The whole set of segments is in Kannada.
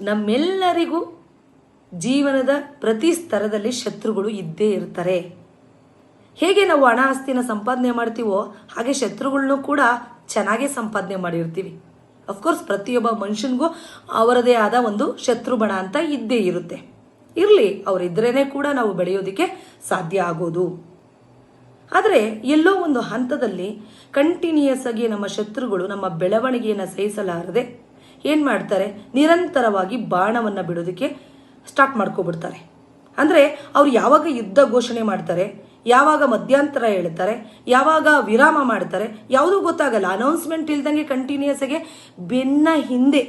ನಮ್ಮೆಲ್ಲರಿಗೂ ಜೀವನದ ಪ್ರತಿ ಸ್ತರದಲ್ಲಿ ಶತ್ರುಗಳು ಇದ್ದೇ ಇರ್ತಾರೆ. ಹೇಗೆ ನಾವು ಹಣ, ಆಸ್ತಿನ ಸಂಪಾದನೆ ಮಾಡ್ತೀವೋ ಹಾಗೆ ಶತ್ರುಗಳನ್ನೂ ಕೂಡ ಚೆನ್ನಾಗೇ ಸಂಪಾದನೆ ಮಾಡಿರ್ತೀವಿ. ಅಫ್ಕೋರ್ಸ್ ಪ್ರತಿಯೊಬ್ಬ ಮನುಷ್ಯನಿಗೂ ಅವರದೇ ಆದ ಒಂದು ಶತ್ರು ಬಣ ಅಂತ ಇದ್ದೇ ಇರುತ್ತೆ. ಇರಲಿ ಅವರಿದ್ರೇ ಕೂಡ ನಾವು ಬೆಳೆಯೋದಕ್ಕೆ ಸಾಧ್ಯ ಆಗೋದು. ಆದರೆ ಎಲ್ಲೋ ಒಂದು ಹಂತದಲ್ಲಿ ಕಂಟಿನ್ಯೂಯಸ್ ಆಗಿ ನಮ್ಮ ಶತ್ರುಗಳು ನಮ್ಮ ಬೆಳವಣಿಗೆಯನ್ನು ಸಹಿಸಲಾರದೆ ಏನು ಮಾಡ್ತಾರೆ? ನಿರಂತರವಾಗಿ ಬಾಣವನ್ನು ಬಿಡೋದಕ್ಕೆ ಸ್ಟಾರ್ಟ್ ಮಾಡ್ಕೊಬಿಡ್ತಾರೆ. ಅಂದರೆ ಅವ್ರು ಯಾವಾಗ ಯುದ್ಧ ಘೋಷಣೆ ಮಾಡ್ತಾರೆ, ಯಾವಾಗ ಮಧ್ಯಂತರ ಹೇಳ್ತಾರೆ, ಯಾವಾಗ ವಿರಾಮ ಮಾಡ್ತಾರೆ, ಯಾವುದೂ ಗೊತ್ತಾಗಲ್ಲ. ಅನೌನ್ಸ್ಮೆಂಟ್ ಇಲ್ದಂಗೆ ಕಂಟಿನ್ಯೂಸ್ ಆಗಿ ಬೆನ್ನ ಹಿಂದೆ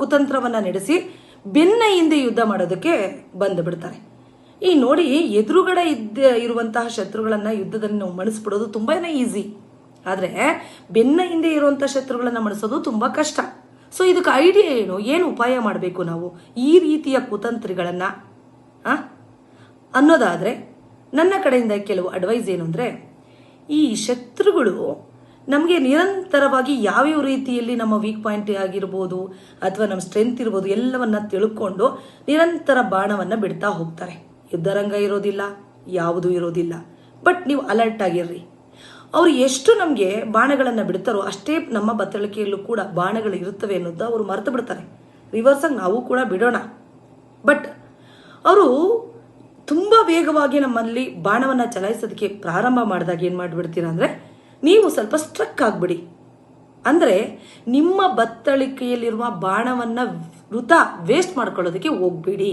ಕುತಂತ್ರವನ್ನು ನಡೆಸಿ ಬೆನ್ನ ಹಿಂದೆ ಯುದ್ಧ ಮಾಡೋದಕ್ಕೆ ಬಂದುಬಿಡ್ತಾರೆ ಈ ನೋಡಿ ಎದುರುಗಡೆ ಇದ್ದ, ಇರುವಂತಹ ಶತ್ರುಗಳನ್ನು ಯುದ್ಧದಲ್ಲಿ ನಾವು ಮಣಿಸ್ಬಿಡೋದು ತುಂಬಾ ಈಸಿ ಆದರೆ ಬೆನ್ನ ಹಿಂದೆ ಇರುವಂಥ ಶತ್ರುಗಳನ್ನು ಮಣಿಸೋದು ತುಂಬ ಕಷ್ಟ. ಸೊ ಇದಕ್ಕೆ ಐಡಿಯಾ ಏನು? ಏನು ಉಪಾಯ ಮಾಡಬೇಕು ನಾವು? ಈ ರೀತಿಯ ಕುತಂತ್ರಿಗಳನ್ನು ಅನ್ನೋದಾದರೆ, ನನ್ನ ಕಡೆಯಿಂದ ಕೆಲವು ಅಡ್ವೈಸ್ ಏನು ಅಂದರೆ, ಈ ಶತ್ರುಗಳು ನಮಗೆ ನಿರಂತರವಾಗಿ ಯಾವ್ಯಾವ ರೀತಿಯಲ್ಲಿ ನಮ್ಮ ವೀಕ್ ಪಾಯಿಂಟ್ ಆಗಿರ್ಬೋದು ಅಥವಾ ನಮ್ಮ ಸ್ಟ್ರೆಂತ್ ಇರ್ಬೋದು ಎಲ್ಲವನ್ನ ತಿಳ್ಕೊಂಡು ನಿರಂತರ ಬಾಣವನ್ನು ಬಿಡ್ತಾ ಹೋಗ್ತಾರೆ. ಯುದ್ಧರಂಗ ಇರೋದಿಲ್ಲ, ಯಾವುದೂ ಇರೋದಿಲ್ಲ. ಬಟ್ ನೀವು ಅಲರ್ಟ್ ಆಗಿರ್ರಿ. ಅವ್ರು ಎಷ್ಟು ನಮಗೆ ಬಾಣಗಳನ್ನು ಬಿಡ್ತಾರೋ ಅಷ್ಟೇ ನಮ್ಮ ಬತ್ತಳಿಕೆಯಲ್ಲೂ ಕೂಡ ಬಾಣಗಳು ಇರುತ್ತವೆ ಅನ್ನೋದು ಅವರು ಮರೆತು ಬಿಡ್ತಾರೆ. ರಿವರ್ಸಾಗಿ ನಾವು ಕೂಡ ಬಿಡೋಣ. ಬಟ್ ಅವರು ತುಂಬ ವೇಗವಾಗಿ ನಮ್ಮಲ್ಲಿ ಬಾಣವನ್ನು ಚಲಾಯಿಸೋದಕ್ಕೆ ಪ್ರಾರಂಭ ಮಾಡಿದಾಗ ಏನು ಮಾಡಿಬಿಡ್ತೀರಾ ಅಂದರೆ ನೀವು ಸ್ವಲ್ಪ ಸ್ಟ್ರಕ್ ಆಗಿಬಿಡಿ. ಅಂದರೆ ನಿಮ್ಮ ಬತ್ತಳಿಕೆಯಲ್ಲಿರುವ ಬಾಣವನ್ನು ವೃತ ವೇಸ್ಟ್ ಮಾಡ್ಕೊಳ್ಳೋದಕ್ಕೆ ಹೋಗ್ಬೇಡಿ.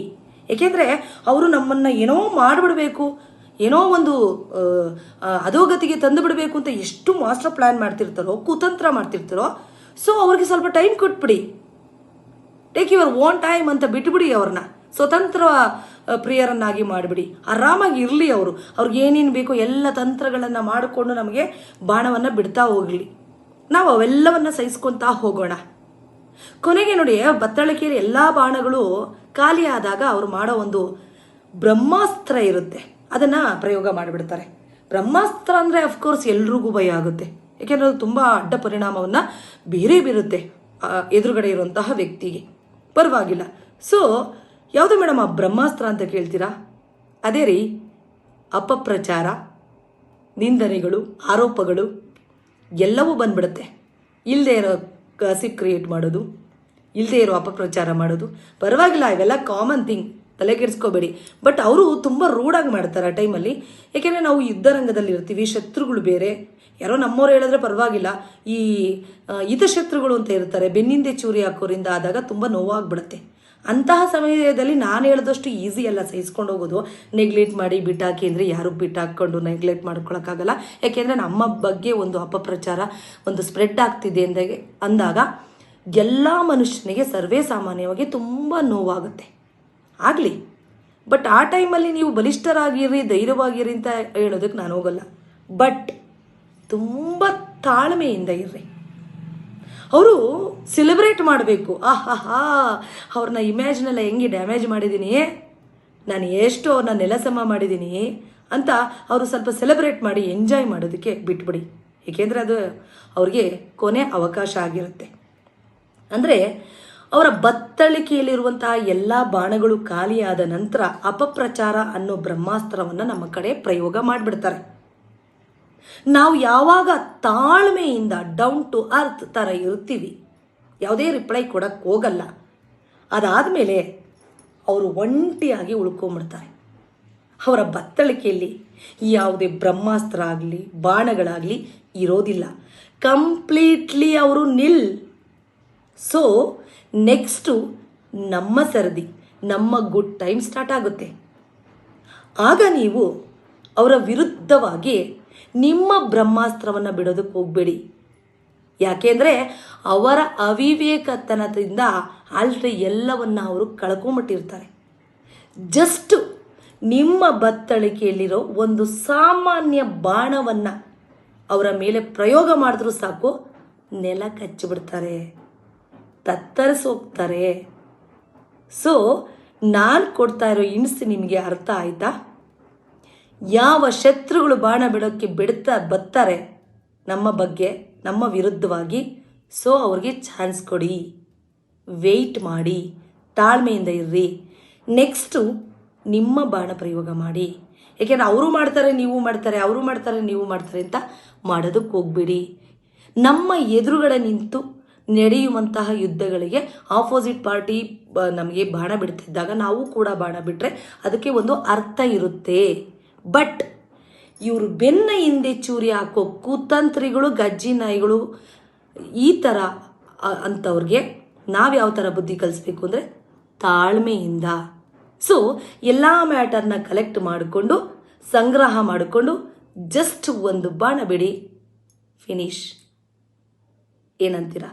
ಏಕೆಂದರೆ ಅವರು ನಮ್ಮನ್ನು ಏನೋ ಮಾಡಿಬಿಡಬೇಕು. ಏನೋ ಒಂದು ಅಧೋಗತಿಗೆ ತಂದು ಬಿಡಬೇಕು ಅಂತ ಎಷ್ಟು ಮಾಸ್ಟರ್ ಪ್ಲ್ಯಾನ್ ಮಾಡ್ತಿರ್ತಾರೋ, ಕುತಂತ್ರ ಮಾಡ್ತಿರ್ತಾರೋ ಸೊ ಅವ್ರಿಗೆ ಸ್ವಲ್ಪ ಟೈಮ್ ಕೊಟ್ಬಿಡಿ. ಟೇಕ್ ಯುವರ್ ಓನ್ ಟೈಮ್ ಅಂತ ಬಿಟ್ಬಿಡಿ ಅವ್ರನ್ನ. ಸ್ವತಂತ್ರ ಪ್ರಿಯರನ್ನಾಗಿ ಮಾಡಿಬಿಡಿ. ಆರಾಮಾಗಿ ಇರಲಿ ಅವರು. ಅವ್ರಿಗೆ ಏನೇನು ಬೇಕೋ ಎಲ್ಲ ತಂತ್ರಗಳನ್ನು ಮಾಡಿಕೊಂಡು ನಮಗೆ ಬಾಣವನ್ನು ಬಿಡ್ತಾ ಹೋಗಲಿ. ನಾವು ಅವೆಲ್ಲವನ್ನು ಸಹಿಸ್ಕೊತಾ ಹೋಗೋಣ. ಕೊನೆಗೆ ನೋಡಿ ಬತ್ತಳಕೆಯ ಎಲ್ಲ ಬಾಣಗಳು ಖಾಲಿ ಆದಾಗ ಅವರು ಮಾಡೋ ಒಂದು ಬ್ರಹ್ಮಾಸ್ತ್ರ ಇರುತ್ತೆ. ಅದನ್ನು ಪ್ರಯೋಗ ಮಾಡಿಬಿಡ್ತಾರೆ. ಬ್ರಹ್ಮಾಸ್ತ್ರ ಅಂದರೆ ಅಫ್ಕೋರ್ಸ್ ಎಲ್ರಿಗೂ ಭಯ ಆಗುತ್ತೆ. ಯಾಕೆಂದರೆ ಅದು ತುಂಬ ಅಡ್ಡ ಪರಿಣಾಮವನ್ನು ಬೇರೆ ಬೀರುತ್ತೆ ಎದುರುಗಡೆ ಇರುವಂತಹ ವ್ಯಕ್ತಿಗೆ. ಪರವಾಗಿಲ್ಲ. ಸೊ ಯಾವುದು ಮೇಡಮ್ ಆ ಬ್ರಹ್ಮಾಸ್ತ್ರ ಅಂತ ಕೇಳ್ತೀರಾ? ಅದೇ ರೀ, ಅಪಪ್ರಚಾರ, ನಿಂದನೆಗಳು, ಆರೋಪಗಳು, ಎಲ್ಲವೂ ಬಂದ್ಬಿಡುತ್ತೆ. ಇಲ್ಲದೆ ಇರೋ ಸಿಕ್ ಕ್ರಿಯೇಟ್ ಮಾಡೋದು ಇಲ್ಲದೆ ಇರೋ ಅಪಪ್ರಚಾರ ಮಾಡೋದು. ಪರವಾಗಿಲ್ಲ, ಇವೆಲ್ಲ ಕಾಮನ್ ಥಿಂಗ್ ತಲೆ ಕೆಡಿಸ್ಕೋಬೇಡಿ ಬಟ್ ಅವರು ತುಂಬ ರೂಡಾಗಿ ಮಾಡ್ತಾರೆ ಆ ಟೈಮಲ್ಲಿ ಏಕೆಂದರೆ ನಾವು ಯುದ್ಧರಂಗದಲ್ಲಿ ಇರ್ತೀವಿ, ಶತ್ರುಗಳು ಬೇರೆ. ಯಾರೋ ನಮ್ಮವ್ರು ಹೇಳಿದ್ರೆ ಪರವಾಗಿಲ್ಲ. ಈ ಹಿತಶತ್ರುಗಳು ಅಂತ ಇರ್ತಾರೆ, ಬೆನ್ನಿಂದೆ ಚೂರಿ ಹಾಕೋರಿಂದ ಆದಾಗ ತುಂಬ ನೋವಾಗ್ಬಿಡುತ್ತೆ. ಅಂತಹ ಸಮಯದಲ್ಲಿ ನಾನು ಹೇಳಿದಷ್ಟು ಈಸಿ ಅಲ್ಲ, ಸಹಿಸ್ಕೊಂಡು ಹೋಗೋದು. ನೆಗ್ಲೆಕ್ಟ್ ಮಾಡಿ ಬಿಟ್ಟಾಕಿ ಅಂದರೆ ಯಾರು ಬಿಟ್ಟಾಕೊಂಡು ನೆಗ್ಲೆಕ್ಟ್ ಮಾಡ್ಕೊಳಕ್ಕಾಗಲ್ಲ. ಯಾಕೆಂದರೆ ನಮ್ಮ ಬಗ್ಗೆ ಒಂದು ಅಪಪ್ರಚಾರ, ಒಂದು ಸ್ಪ್ರೆಡ್ ಆಗ್ತಿದೆ ಅಂದಾಗ ಅಂದಾಗ ಎಲ್ಲ ಮನುಷ್ಯನಿಗೆ ಸರ್ವೇ ಸಾಮಾನ್ಯವಾಗಿ ತುಂಬ ನೋವಾಗುತ್ತೆ. ಆಗಲಿ. ಬಟ್ ಆ ಟೈಮಲ್ಲಿ ನೀವು ಬಲಿಷ್ಠರಾಗಿರ್ರಿ ಧೈರ್ಯವಾಗಿರಿ ಅಂತ ಹೇಳೋದಕ್ಕೆ ನಾನು ಹೋಗಲ್ಲ. ಬಟ್ ತುಂಬ ತಾಳ್ಮೆಯಿಂದ ಇರ್ರಿ. ಅವರು ಸೆಲೆಬ್ರೇಟ್ ಮಾಡಬೇಕು. ಆಹಾಹಾ, ಅವ್ರನ್ನ ಇಮ್ಯಾಜಿನೆಲ್ಲ ಹೆಂಗೆ ಡ್ಯಾಮೇಜ್ ಮಾಡಿದ್ದೀನಿ ನಾನು ಎಷ್ಟು ಅವ್ರನ್ನ ನೆಲಸಮ ಮಾಡಿದ್ದೀನಿ ಅಂತ ಅವರು ಸ್ವಲ್ಪ ಸೆಲೆಬ್ರೇಟ್ ಮಾಡಿ ಎಂಜಾಯ್ ಮಾಡೋದಕ್ಕೆ ಬಿಟ್ಬಿಡಿ. ಏಕೆಂದರೆ ಅದು ಅವ್ರಿಗೆ ಕೊನೆ ಅವಕಾಶ ಆಗಿರುತ್ತೆ. ಅಂದರೆ ಅವರ ಬತ್ತಳಿಕೆಯಲ್ಲಿರುವಂತಹ ಎಲ್ಲ ಬಾಣಗಳು ಖಾಲಿಯಾದ ನಂತರ ಅಪಪ್ರಚಾರ ಅನ್ನೋ ಬ್ರಹ್ಮಾಸ್ತ್ರವನ್ನು ನಮ್ಮ ಕಡೆ ಪ್ರಯೋಗ ಮಾಡಿಬಿಡ್ತಾರೆ. ನಾವು ಯಾವಾಗ ತಾಳ್ಮೆಯಿಂದ ಡೌನ್ ಟು ಅರ್ತ್ ಥರ ಇರ್ತೀವಿ ಯಾವುದೇ ರಿಪ್ಲೈ ಕೊಡಕ್ಕೆ ಹೋಗಲ್ಲ. ಅದಾದಮೇಲೆ ಅವರು ಒಂಟಿಯಾಗಿ ಉಳ್ಕೊಂಬಿಡ್ತಾರೆ. ಅವರ ಬತ್ತಳಿಕೆಯಲ್ಲಿ ಯಾವುದೇ ಬ್ರಹ್ಮಾಸ್ತ್ರ ಆಗಲಿ, ಬಾಣಗಳಾಗಲಿ ಇರೋದಿಲ್ಲ. ಕಂಪ್ಲೀಟ್ಲಿ ಅವರು ನಿಲ್. ಸೊ ನೆಕ್ಸ್ಟು ನಮ್ಮ ಸರದಿ, ನಮ್ಮ ಗುಡ್ ಟೈಮ್ ಸ್ಟಾರ್ಟ್ ಆಗುತ್ತೆ. ಆಗ ನೀವು ಅವರ ವಿರುದ್ಧವಾಗಿ ನಿಮ್ಮ ಬ್ರಹ್ಮಾಸ್ತ್ರವನ್ನು ಬಿಡೋದಕ್ಕೆ ಹೋಗಬೇಡಿ. ಯಾಕೆಂದರೆ ಅವರ ಅವಿವೇಕತನದಿಂದ ಆಲ್ರೆಡಿ ಎಲ್ಲವನ್ನು ಅವರು ಕಳ್ಕೊಂಬಿಟ್ಟಿರ್ತಾರೆ. ಜಸ್ಟ್ ನಿಮ್ಮ ಬತ್ತಳಿಕೆಯಲ್ಲಿರೋ ಒಂದು ಸಾಮಾನ್ಯ ಬಾಣವನ್ನು ಅವರ ಮೇಲೆ ಪ್ರಯೋಗ ಮಾಡಿದ್ರೂ ಸಾಕು, ನೆಲ ಕಚ್ಚಿಬಿಡ್ತಾರೆ. ತತ್ತರಿಸೋಗ್ತಾರೆ. ಸೊ ನಾನು ಕೊಡ್ತಾ ಇರೋ ಇನ್ಸ್ ನಿಮಗೆ ಅರ್ಥ ಆಯ್ತಾ? ಯಾವ ಶತ್ರುಗಳು ಬಾಣ ಬಿಡೋಕ್ಕೆ ಬಿಡ್ತಾ ಬರ್ತಾರೆ ನಮ್ಮ ಬಗ್ಗೆ, ನಮ್ಮ ವಿರುದ್ಧವಾಗಿ ಸೊ ಅವ್ರಿಗೆ ಚಾನ್ಸ್ ಕೊಡಿ. ವೆಯ್ಟ್ ಮಾಡಿ, ತಾಳ್ಮೆಯಿಂದ ಇರ್ರಿ. ನೆಕ್ಸ್ಟು ನಿಮ್ಮ ಬಾಣ ಪ್ರಯೋಗ ಮಾಡಿ. ಏಕೆಂದರೆ ಅವರು ಮಾಡ್ತಾರೆ, ನೀವು ಮಾಡ್ತಾರೆ, ಅವರು ಮಾಡ್ತಾರೆ, ನೀವು ಮಾಡ್ತಾರೆ ಅಂತ ಮಾಡೋದಕ್ಕೆ ಹೋಗ್ಬೇಡಿ. ನಮ್ಮ ಎದುರುಗಡೆ ನಿಂತು ನಡೆಯುವಂತಹ ಯುದ್ಧಗಳಿಗೆ ಆಪೋಸಿಟ್ ಪಾರ್ಟಿ ನಮಗೆ ಬಾಣ ಬಿಡ್ತಿದ್ದಾಗ ನಾವು ಕೂಡ ಬಾಣ ಬಿಟ್ಟರೆ ಅದಕ್ಕೆ ಒಂದು ಅರ್ಥ ಇರುತ್ತೆ. ಬಟ್ ಇವರು ಬೆನ್ನ ಹಿಂದೆ ಚೂರಿ ಹಾಕೋ ಕುತಂತ್ರಿಗಳು, ಗಜ್ಜಿ ನಾಯಿಗಳು ಈ ಥರ ಅಂಥವ್ರಿಗೆ ನಾವು ಯಾವ ಥರ ಬುದ್ಧಿ ಕಲಿಸ್ಬೇಕು ಅಂದರೆ ತಾಳ್ಮೆಯಿಂದ. ಸೊ ಎಲ್ಲ ಮ್ಯಾಟರ್ನ ಕಲೆಕ್ಟ್ ಮಾಡಿಕೊಂಡು, ಸಂಗ್ರಹ ಮಾಡಿಕೊಂಡು ಜಸ್ಟ್ ಒಂದು ಬಾಣ ಬಿಡಿ. ಫಿನಿಶ್ ಏನಂತೀರಾ?